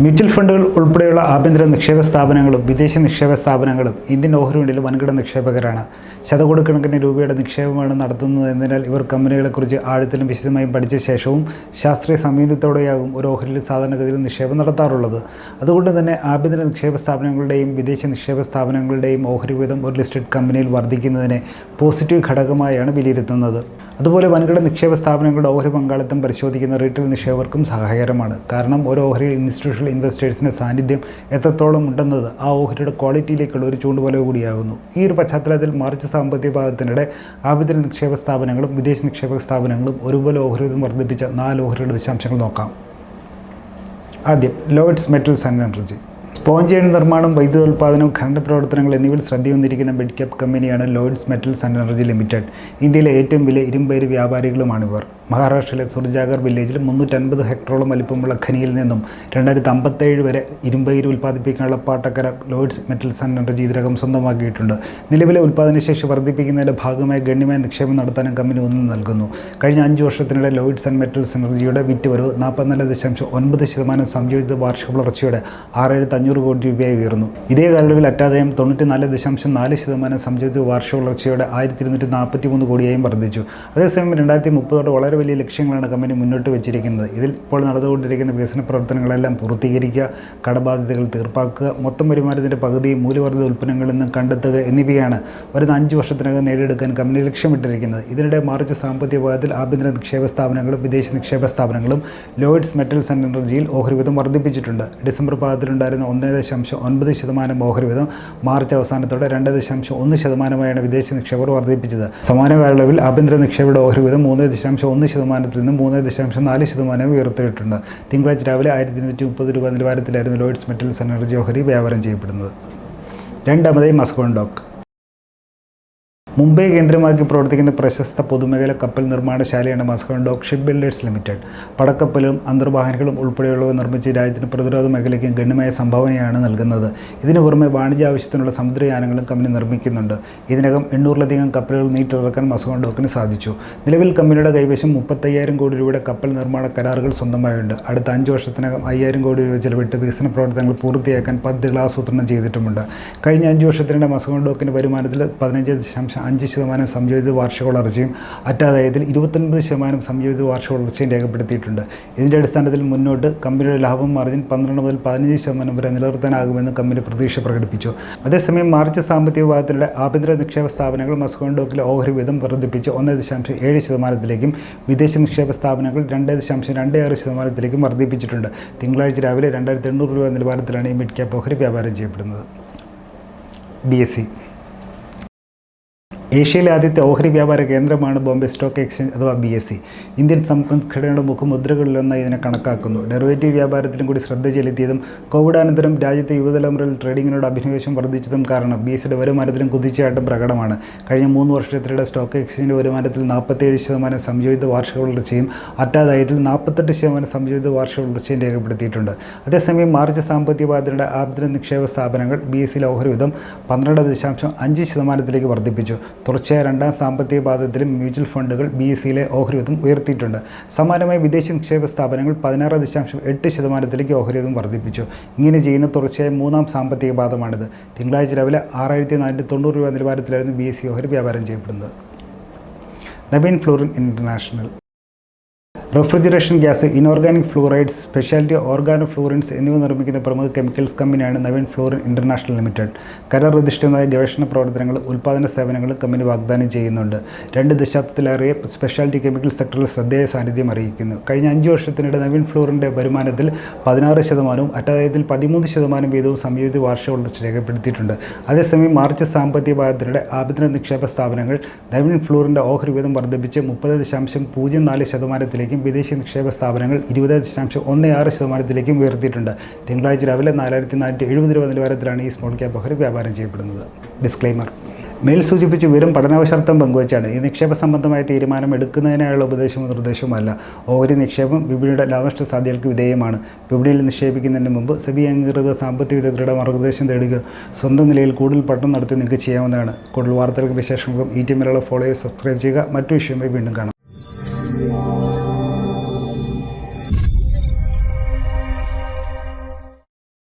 Mutual ഫണ്ടുകൾ ഉൾപ്പെടെയുള്ള ആഭ്യന്തര നിക്ഷേപ സ്ഥാപനങ്ങളും വിദേശ നിക്ഷേപ സ്ഥാപനങ്ങളും ഇന്ത്യൻ ഓഹരി വിപണിയിൽ വൻകിട നിക്ഷേപകരാണ്. ശതകോടിക്കണക്കിന് രൂപയുടെ നിക്ഷേപമാണ് നടത്തുന്നത് എന്നതിനാൽ ഇവർ കമ്പനികളെക്കുറിച്ച് ആഴത്തിലും വിശദമായും പഠിച്ച ശേഷവും ശാസ്ത്രീയ സമീപത്തോടെയാകും ഒരു ഓഹരിയിൽ സാധാരണഗതിയിൽ നിക്ഷേപം നടത്താറുള്ളത്. അതുകൊണ്ട് തന്നെ ആഭ്യന്തര നിക്ഷേപ സ്ഥാപനങ്ങളുടെയും വിദേശ നിക്ഷേപ സ്ഥാപനങ്ങളുടെയും ഓഹരി വീതം ഒരു ലിസ്റ്റഡ് കമ്പനിയിൽ വർദ്ധിക്കുന്നതിനെ പോസിറ്റീവ് ഘടകമായാണ് വിലയിരുത്തുന്നത്. അതുപോലെ വൻകിട നിക്ഷേപ സ്ഥാപനങ്ങളുടെ ഓഹരി പങ്കാളിത്തം പരിശോധിക്കുന്ന റീറ്റെയിൽ നിക്ഷേപകർക്കും സഹായകരമാണ്. കാരണം ഒരു ഓഹരിയിൽ ഇൻസ്റ്റിറ്റ്യൂഷണൽ ഇൻവെസ്റ്റേഴ്സിന്റെ സാന്നിധ്യം എത്രത്തോളം ഉണ്ടെന്നത് ആ ഓഹരിയുടെ ക്വാളിറ്റിയിലേക്കുള്ള ഒരു ചൂണ്ടുപോലെ കൂടിയാകുന്നു. ഈ ഒരു പശ്ചാത്തലത്തിൽ മാർച്ച് സാമ്പത്തിക പാദത്തിനിടെ ആഭ്യന്തര നിക്ഷേപ സ്ഥാപനങ്ങളും വിദേശ നിക്ഷേപക സ്ഥാപനങ്ങളും ഒരുപോലെ ഓഹരി വർദ്ധിപ്പിച്ച നാല് ഓഹരിയുടെ ദശാംശങ്ങൾ നോക്കാം. ആദ്യം Lloyds metals and energy sponge നിർമ്മാണം വൈദ്യുതോൽപാദനം ഖനന പ്രവർത്തനങ്ങൾ എന്നിവയിൽ ശ്രദ്ധ വന്നിരിക്കുന്ന ക്യാപ് കമ്പനിയാണ് Lloyds metals and energy limited. ഇന്ത്യയിലെ ഏറ്റവും വലിയ ഇരുമ്പേര് വ്യാപാരികളുമാണിവർ. മഹാരാഷ്ട്രയിലെ സുർജാഗർ വില്ലേജിൽ മുന്നൂറ്റൻപത് ഹെക്ടറോളം വലിപ്പമുള്ള ഖനിയിൽ നിന്നും രണ്ടായിരത്തി അമ്പത്തേഴ് വരെ ഇരുമ്പയിര് ഉൽപ്പാദിപ്പിക്കാനുള്ള പാട്ടക്കര ലോയിഡ്സ് മെറ്റൽസ് ആൻഡ് എനർജി ഇതിനകം സ്വന്തമാക്കിയിട്ടുണ്ട്. നിലവിലെ ഉൽപ്പാദനശേഷി വർദ്ധിപ്പിക്കുന്നതിന്റെ ഭാഗമായി ഗണ്യമായ നിക്ഷേപം നടത്താനും കമ്പനി ഒന്നും നൽകുന്നു. കഴിഞ്ഞ അഞ്ച് വർഷത്തിനിടെ ലോയിഡ്സ് ആൻഡ് മെറ്റൽസ് എനർജിയുടെ വിറ്റുവരവ് നാൽപ്പത്തിനാല് ദശാംശം ഒൻപത് ശതമാനം സംയോജിത വാർഷിക വളർച്ചയുടെ ആറായിരത്തി അഞ്ഞൂറ് കോടി രൂപയായി ഉയർന്നു. ഇതേ കാലയളവിൽ അറ്റാദായം തൊണ്ണൂറ്റിനാല് ദശാംശം നാല് ശതമാനം സംയോജിത വാർഷിക വളർച്ചയോടെ ആയിരത്തി ഇരുന്നൂറ്റി നാൽപ്പത്തി മൂന്ന് കോടിയായും വർദ്ധിച്ചു. അതേസമയം രണ്ടായിരത്തി മുപ്പതോടെ വളരെ വലിയ ലക്ഷ്യങ്ങളാണ് കമ്പനി മുന്നോട്ട് വെച്ചിരിക്കുന്നത്. ഇതിൽ ഇപ്പോൾ നടന്നുകൊണ്ടിരിക്കുന്ന വികസന പ്രവർത്തനങ്ങളെല്ലാം പൂർത്തീകരിക്കുക കടബാധ്യതകൾ തീർപ്പാക്കുക മൊത്തം വരുമാനത്തിന്റെ പകുതി മൂല്യവർദ്ധിത ഉൽപ്പന്നങ്ങളിൽ നിന്ന് കണ്ടെത്തുക എന്നിവയാണ് വരുന്ന അഞ്ച് വർഷത്തിനകം നേടിയെടുക്കാൻ കമ്പനി ലക്ഷ്യമിട്ടിരിക്കുന്നത്. ഇതിനിടെ മാർച്ച് സാമ്പത്തിക വിഭാഗത്തിൽ ആഭ്യന്തര നിക്ഷേപ സ്ഥാപനങ്ങളും വിദേശ നിക്ഷേപ സ്ഥാപനങ്ങളും ലോയിഡ്സ് മെറ്റൽസ് ആൻഡ് എനർജിയിൽ ഓഹരി വിധം വർദ്ധിപ്പിച്ചിട്ടുണ്ട്. ഡിസംബർ പാദത്തിലുണ്ടായിരുന്ന ഒന്ന് ദശാംശം ഒൻപത് ശതമാനം ഓഹരി വീതം മാർച്ച് അവസാനത്തോടെ രണ്ട് ദശാംശം ഒന്ന് ശതമാനമായാണ് വിദേശ നിക്ഷേപർ വർദ്ധിപ്പിച്ചത്. സമാന കാലയളവിൽ ആഭ്യന്തര നിക്ഷേപയുടെ ഓഹരി വീതം മൂന്ന് ദശാംശം ഒന്ന് ശതമാനത്തിൽ നിന്ന് മൂന്ന് ദശാംശം നാല് ശതമാനം ഉയർത്തിയിട്ടുണ്ട്. തിങ്കളാഴ്ച രാവിലെ ആയിരത്തി ഇരുന്നൂറ്റി മുപ്പത് രൂപ നിലവാരത്തിലായിരുന്നു ലോയിഡ്സ് മെറ്റൽസ് എനർജി ഓഹരി വ്യാപാരം ചെയ്യപ്പെടുന്നത്. രണ്ടാമതായി മസ്കോൺ ഡോക്ക്. മുംബൈ കേന്ദ്രമാക്കി പ്രവർത്തിക്കുന്ന പ്രശസ്ത പൊതുമേഖല കപ്പൽ നിർമ്മാണശാലയാണ് Mazagon dock ship builders limited. പടക്കപ്പലും അന്തർവാഹനങ്ങളും ഉൾപ്പെടെയുള്ളവ നിർമ്മിച്ച് രാജ്യത്തിന് പ്രതിരോധ മേഖലയ്ക്കും ഗണ്യമായ സംഭാവനയാണ് നൽകുന്നത്. ഇതിനു പുറമെ വാണിജ്യ ആവശ്യത്തിനുള്ള സമുദ്രയാനങ്ങളും കമ്പനി നിർമ്മിക്കുന്നുണ്ട്. ഇതിനകം എണ്ണൂറിലധികം കപ്പലുകൾ നീട്ടിറക്കാൻ മസ്കോൺ ഡോക്കിന് സാധിച്ചു. നിലവിൽ കമ്പനിയുടെ കൈവശം മുപ്പത്തയ്യായിരം കോടി രൂപയുടെ കപ്പൽ നിർമ്മാണ കരാറുകൾ സ്വന്തമായുണ്ട്. അടുത്ത അഞ്ച് വർഷത്തിനകം അയ്യായിരം കോടി രൂപ ചെലവിട്ട് വികസന പ്രവർത്തനങ്ങൾ പൂർത്തിയാക്കാൻ പദ്ധതികൾ ആസൂത്രണം ചെയ്തിട്ടുമുണ്ട്. കഴിഞ്ഞ അഞ്ച് വർഷത്തിനിടെ മസ്കോൺ ഡോക്കിന്റെ വരുമാനത്തിൽ പതിനഞ്ച് ദശാംശം അഞ്ച് ശതമാനം സംയോജിത വാർഷിക വളർച്ചയും അറ്റാദായത്തിൽ ഇരുപത്തൊൻപത് ശതമാനം സംയോജിത വാർഷിക വളർച്ചയും രേഖപ്പെടുത്തിയിട്ടുണ്ട്. ഇതിന്റെ അടിസ്ഥാനത്തിൽ മുന്നോട്ട് കമ്പനിയുടെ ലാഭം മാർജിൻ പന്ത്രണ്ട് മുതൽ പതിനഞ്ച് ശതമാനം വരെ നിലനിർത്താനാകുമെന്ന് കമ്പനി പ്രതീക്ഷ പ്രകടിപ്പിച്ചു. അതേസമയം മാർച്ച് സാമ്പത്തിക വിഭാഗത്തിലെ ആഭ്യന്തര നിക്ഷേപ സ്ഥാപനങ്ങൾ മസ്കോൺ ഡോക്കിലെ ഓഹരി വീതം വർദ്ധിപ്പിച്ച് ഒന്ന് ദശാംശം ഏഴ് ശതമാനത്തിലേക്കും വിദേശ നിക്ഷേപ സ്ഥാപനങ്ങൾ രണ്ട് ദശാംശം രണ്ട് ആറ് ശതമാനത്തിലേക്കും വർദ്ധിപ്പിച്ചിട്ടുണ്ട്. തിങ്കളാഴ്ച രാവിലെ രണ്ടായിരത്തി എണ്ണൂറ് രൂപ നിലവാരത്തിലാണ് ഈ മിഡ് ക്യാപ്പ് ഓഹരി വ്യാപാരം ചെയ്യപ്പെടുന്നത്. ബി എസ് സി ഏഷ്യയിലെ ആദ്യത്തെ ഓഹരി വ്യാപാര കേന്ദ്രമാണ് ബോംബെ സ്റ്റോക്ക് എക്സ്ചേഞ്ച് അഥവാ ബി എസ് സി. ഇന്ത്യൻ സംഘടനയുടെ മുഖമുദ്രകളിലൊന്നായി ഇതിനെ കണക്കാക്കുന്നു. ഡെറിവേറ്റീവ് വ്യാപാരത്തിലും കൂടി ശ്രദ്ധ ചെലുത്തിയതും കോവിഡാനന്തരം രാജ്യത്തെ യുവതലമുറയിൽ ട്രേഡിങ്ങിനോട് അഭിനിവേശം വർദ്ധിച്ചതും കാരണം ബി എസ് സിയുടെ വരുമാനത്തിലും കുതിച്ചായിട്ടും പ്രകടമാണ്. കഴിഞ്ഞ മൂന്ന് വർഷത്തിനിടെ സ്റ്റോക്ക് എക്സ്ചേഞ്ചിന്റെ വരുമാനത്തിൽ നാൽപ്പത്തേഴ് ശതമാനം സംയോജിത വാർഷിക വളർച്ചയും അറ്റാദായത്തിൽ നാൽപ്പത്തെട്ട് ശതമാനം സംയോജിത വാർഷിക വളർച്ചയും രേഖപ്പെടുത്തിയിട്ടുണ്ട്. അതേസമയം മാർച്ച് സാമ്പത്തിക പാതയുടെ ആഭ്യന്തര നിക്ഷേപ സ്ഥാപനങ്ങൾ ബി എസ് സിയിലെ ഓഹരി വിധം പന്ത്രണ്ട് ദശാംശം അഞ്ച് ശതമാനത്തിലേക്ക് വർദ്ധിപ്പിച്ചു. തുടർച്ചയായ രണ്ടാം സാമ്പത്തിക പാദത്തിലും മ്യൂച്വൽ ഫണ്ടുകൾ ബി എസ് സിയിലെ ഓഹരിവിധം ഉയർത്തിയിട്ടുണ്ട്. സമാനമായി വിദേശ നിക്ഷേപ സ്ഥാപനങ്ങൾ പതിനാറ് ദശാംശം എട്ട് ശതമാനത്തിലേക്ക് ഓഹരിവിധം വർദ്ധിപ്പിച്ചു. ഇങ്ങനെ ചെയ്യുന്ന തുടർച്ചയായ മൂന്നാം സാമ്പത്തിക പാദമാണിത് തിങ്കളാഴ്ച രാവിലെ ആറായിരത്തി നാനൂറ്റി തൊണ്ണൂറ് രൂപ നിലവാരത്തിലായിരുന്നു ബി എസ് സി ഓഹരി വ്യാപാരം ചെയ്യപ്പെടുന്നത്. Navin fluorine international refrigeration gas inorganic fluorides speciality organo fluorines എന്നിവ നിർമ്മിക്കുന്ന പ്രമുഖ കെമിക്കൽസ് കമ്പനിയാണ് നവീൻ ഫ്ലൂറിൻ ഇന്റർനാഷണൽ ലിമിറ്റഡ്. കരാർ ഗവേഷണ പ്രവർത്തനങ്ങൾ ഉൽപ്പാദന സേവനങ്ങൾ കമ്പനി വാഗ്ദാനം ചെയ്യുന്നുണ്ട്. രണ്ട് ദശാബ്ദത്തിലേറെ സ്പെഷ്യാലിറ്റി കെമിക്കൽ സെക്ടറിൽ ശ്രദ്ധേയ സാന്നിധ്യം അറിയിക്കുന്നു. കഴിഞ്ഞ അഞ്ച് വർഷത്തിനിടെ നവീൻ ഫ്ലൂറിന്റെ വരുമാനത്തിൽ പതിനാറ് ശതമാനവും അറ്റാദായത്തിൽ പതിമൂന്ന് ശതമാനം വീതവും സംയോജിത വാർഷിക വളർച്ച രേഖപ്പെടുത്തിയിട്ടുണ്ട്. അതേസമയം മാർച്ച് സാമ്പത്തിക പാദത്തിനിടെ ആഭ്യന്തര നിക്ഷേപ സ്ഥാപനങ്ങൾ നവീൻ ഫ്ലൂറിന്റെ ഓഹരി വീതം വർദ്ധിപ്പിച്ച് മുപ്പത് ദശാംശം പൂജ്യം നാല് ശതമാനത്തിലേക്കും വിദേശ നിക്ഷേപ സ്ഥാപനങ്ങൾ ഇരുപത് ദശാംശം ഒന്ന് ആറ് ശതമാനത്തിലേക്കും ഉയർത്തിയിട്ടുണ്ട്. തിങ്കളാഴ്ച രാവിലെ നാലായിരത്തി നാനൂറ്റി എഴുപത് രൂപ നിലവാരത്തിലാണ് ഈ സ്മോൾ ക്യാപ് ഓഹരി വ്യാപാരം ചെയ്യപ്പെടുന്നത്. ഡിസ്ക്ലൈമർ മേൽ സൂചിപ്പിച്ച വിവരം പഠനാവശാർത്ഥം പങ്കുവച്ചാണ്. ഈ നിക്ഷേപ സംബന്ധമായ തീരുമാനം എടുക്കുന്നതിനായുള്ള ഉപദേശമോ നിർദ്ദേശവുമല്ല ഓഹരി നിക്ഷേപം വിപണിയുടെ ലാഭനഷ്ട സാധ്യതകൾക്ക് വിധേയമാണ്. വിപണിയിൽ നിക്ഷേപിക്കുന്നതിന് മുമ്പ് സെബി അംഗീകൃത സാമ്പത്തിക വിദഗ്ധരുടെ മാർഗനിർദ്ദേശം തേടുക സ്വന്തം നിലയിൽ കൂടുതൽ പഠനം നടത്തി നിങ്ങൾക്ക് ചെയ്യാവുന്നതാണ്. കൂടുതൽ വാർത്തകൾക്ക് വിശേഷങ്ങൾക്കും ഈ ടീമിലുള്ള ഫോളോയെ സബ്സ്ക്രൈബ് ചെയ്യുക. മറ്റു വിഷയമായി വീണ്ടും കാണാം.